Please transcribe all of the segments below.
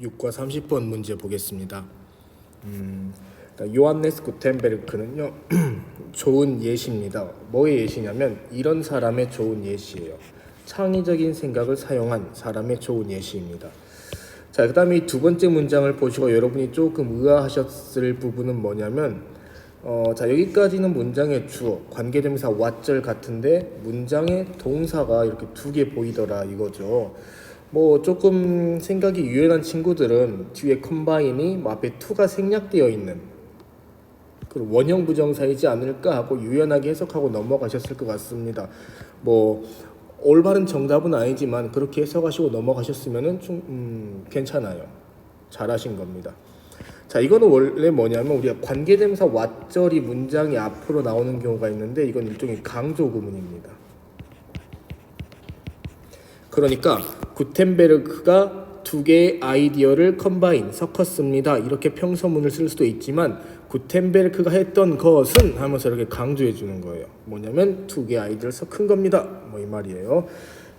6과 30번 문제 보겠습니다. 음, 그러니까 요한네스 구텐베르크는요 좋은 예시입니다. 뭐의 예시냐면 이런 사람의 좋은 예시예요. 창의적인 생각을 사용한 사람의 좋은 예시입니다. 자, 그다음에 이 두 번째 문장을 보시고 여러분이 조금 의아하셨을 부분은 뭐냐면 어, 자 여기까지는 문장의 주어 관계대명사 what절 같은데 문장의 동사가 이렇게 두 개 보이더라 이거죠. 뭐 조금 생각이 유연한 친구들은 뒤에 컴바인이 뭐 앞에 to가 생략되어 있는 그 원형 부정사이지 않을까 하고 유연하게 해석하고 넘어가셨을 것 같습니다. 뭐 올바른 정답은 아니지만 그렇게 해석하시고 넘어가셨으면은 좀 음, 괜찮아요. 잘하신 겁니다. 자, 이거는 원래 뭐냐면 우리가 관계대명사 왓절이 문장이 앞으로 나오는 경우가 있는데 이건 일종의 강조 구문입니다. 그러니까 구텐베르크가 두 개의 아이디어를 컴바인 섞었습니다. 이렇게 평서문을 쓸 수도 있지만 구텐베르크가 했던 것은 하면서 이렇게 강조해 주는 거예요. 뭐냐면 두 개의 아이디어를 섞은 겁니다. 뭐 이 말이에요.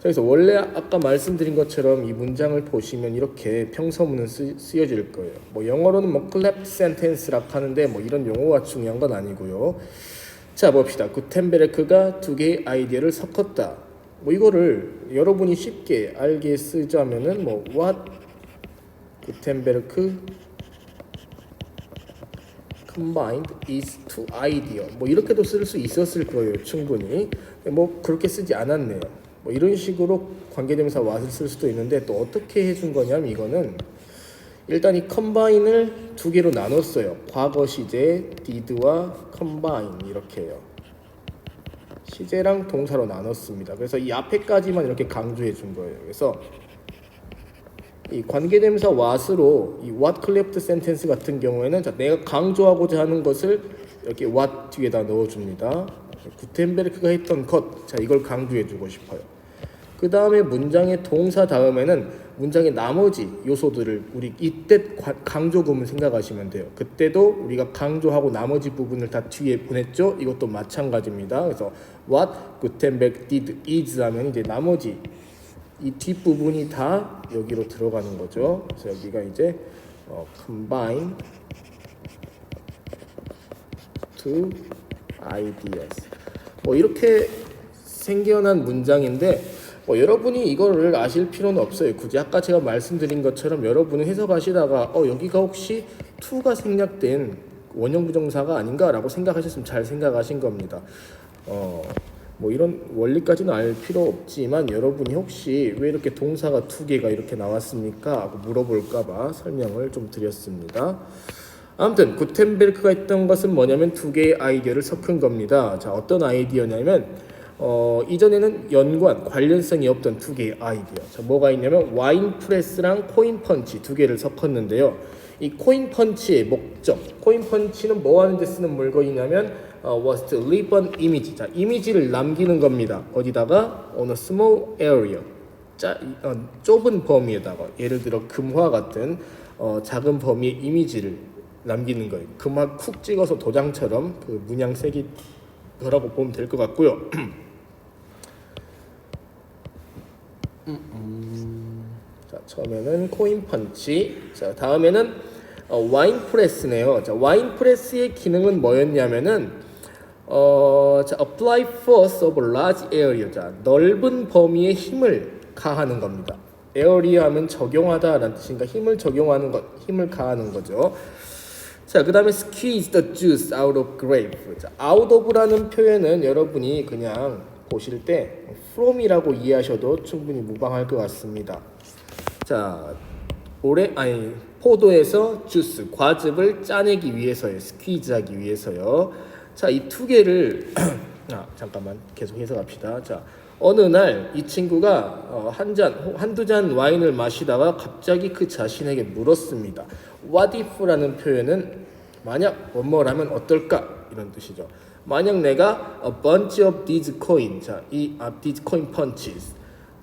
그래서 원래 아까 말씀드린 것처럼 이 문장을 보시면 이렇게 평서문은 쓰, 쓰여질 거예요. 뭐 영어로는 뭐 clap sentence라고 하는데 뭐 이런 용어가 중요한 건 아니고요. 자 봅시다. 구텐베르크가 두 개의 아이디어를 섞었다. 뭐 이거를 여러분이 쉽게 알게 쓰자면은 뭐 what 구텐베르크 combined is two idea 뭐 이렇게도 쓸 수 있었을 거예요 충분히. 뭐 그렇게 쓰지 않았네요. 뭐 이런 식으로 관계대명사 what을 쓸 수도 있는데 또 어떻게 해준 거냐면 이거는 일단 이 combine을 두 개로 나눴어요. 과거 시제 did와 combine 이렇게요 시제랑 동사로 나눴습니다. 그래서 이 앞에까지만 이렇게 강조해 준 거예요. 그래서 이 관계대명사 what으로 이 what clapped sentence 같은 경우에는 자, 내가 강조하고자 하는 것을 이렇게 what 뒤에다 넣어줍니다. 구텐베르크가 했던 것, 자 이걸 강조해 주고 싶어요. 그 다음에 문장의 동사 다음에는 문장의 나머지 요소들을 우리 이때 과- 강조금을 생각하시면 돼요. 그때도 우리가 강조하고 나머지 부분을 다 뒤에 보냈죠. 이것도 마찬가지입니다. 그래서 what Gutenberg did is 하면 이제 나머지 이 뒷부분이 다 여기로 들어가는 거죠. 그래서 여기가 이제 어, combine two ideas 뭐 이렇게 생겨난 문장인데 뭐 여러분이 이거를 아실 필요는 없어요. 굳이 아까 제가 말씀드린 것처럼 여러분은 해석하시다가 어 여기가 혹시 to가 생략된 원형 부정사가 아닌가라고 생각하셨으면 잘 생각하신 겁니다. 어. 뭐 이런 원리까지는 알 필요 없지만 여러분이 혹시 왜 이렇게 동사가 두 개가 이렇게 나왔습니까? 하고 물어볼까봐 설명을 좀 드렸습니다. 아무튼 구텐베르크가 했던 것은 뭐냐면 두 개의 아이디어를 섞은 겁니다. 자 어떤 아이디어냐면 어, 이전에는 연관 관련성이 없던 두 개의 아이디어. 자 뭐가 있냐면 와인 프레스랑 코인 펀치 두 개를 섞었는데요. 이 코인 펀치의 목적, 코인 펀치는 뭐 하는데 쓰는 물건이냐면 어, was to leave an image. 자 이미지를 남기는 겁니다. 어디다가 on a small area. 짜, 어, 좁은 범위에다가 예를 들어 금화 같은 어, 작은 범위의 이미지를 남기는 거예요. 금화 쿡 찍어서 도장처럼 그 문양 색이 거라고 보면 될 것 같고요. 자 처음에는 코인 펀치. 자 다음에는 어, 와인 프레스네요. 자 와인 프레스의 기능은 뭐였냐면은 어, 자, apply force of large area. 자, 넓은 범위에 힘을 가하는 겁니다. area 하면 적용하다라는 뜻인가 힘을 적용하는 것, 힘을 가하는 거죠. 자, 그 다음에 squeeze the juice out of grape. 자, out of라는 표현은 여러분이 그냥 보실 때 from이라고 이해하셔도 충분히 무방할 것 같습니다. 자, 올해 아니 포도에서 주스 과즙을 짜내기 위해서요. 스퀴즈하기 위해서요. 자, 이 두 개를 아, 잠깐만 계속 해석합시다. 자, 어느 날 이 친구가 어, 한 잔, 한두 잔 와인을 마시다가 갑자기 그 자신에게 물었습니다. What if라는 표현은 만약 뭐뭐라면 어떨까 이런 뜻이죠. 만약 내가 a bunch of these coin, 자, 이 아, these coin punches,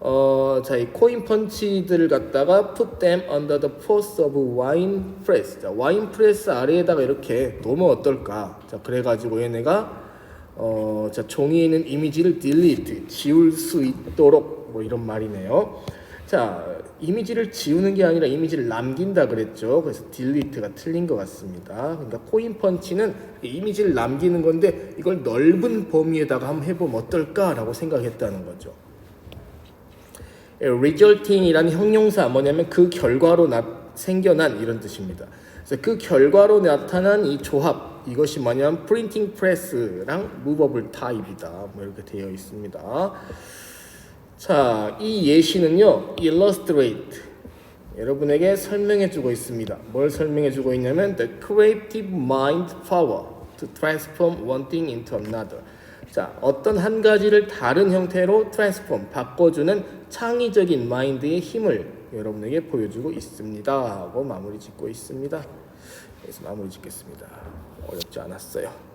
어, 자, 이 코인 펀치들을 갖다가 put them under the force of wine press. 자, 와인 프레스 아래에다가 이렇게 놓으면 어떨까? 자, 그래가지고 얘네가 어, 자, 종이에 있는 이미지를 delete, 지울 수 있도록 뭐 이런 말이네요. 자, 이미지를 지우는 게 아니라 이미지를 남긴다 그랬죠. 그래서 딜리트가 틀린 것 같습니다. 그러니까 코인 펀치는 이미지를 남기는 건데 이걸 넓은 범위에다가 한번 해보면 어떨까라고 생각했다는 거죠. resulting이라는 형용사 뭐냐면 그 결과로 나, 생겨난 이런 뜻입니다. 그래서 그 결과로 나타난 이 조합 이것이 뭐냐면 프린팅 프레스랑 무버블 타입이다. 뭐 이렇게 되어 있습니다. 자, 이 예시는요, illustrate. 여러분에게 설명해 주고 있습니다. 뭘 설명해 주고 있냐면 the creative mind power to transform one thing into another. 자, 어떤 한 가지를 다른 형태로 transform, 바꿔주는 창의적인 마인드의 힘을 여러분에게 보여주고 있습니다. 하고 마무리 짓고 있습니다. 그래서 마무리 짓겠습니다. 어렵지 않았어요.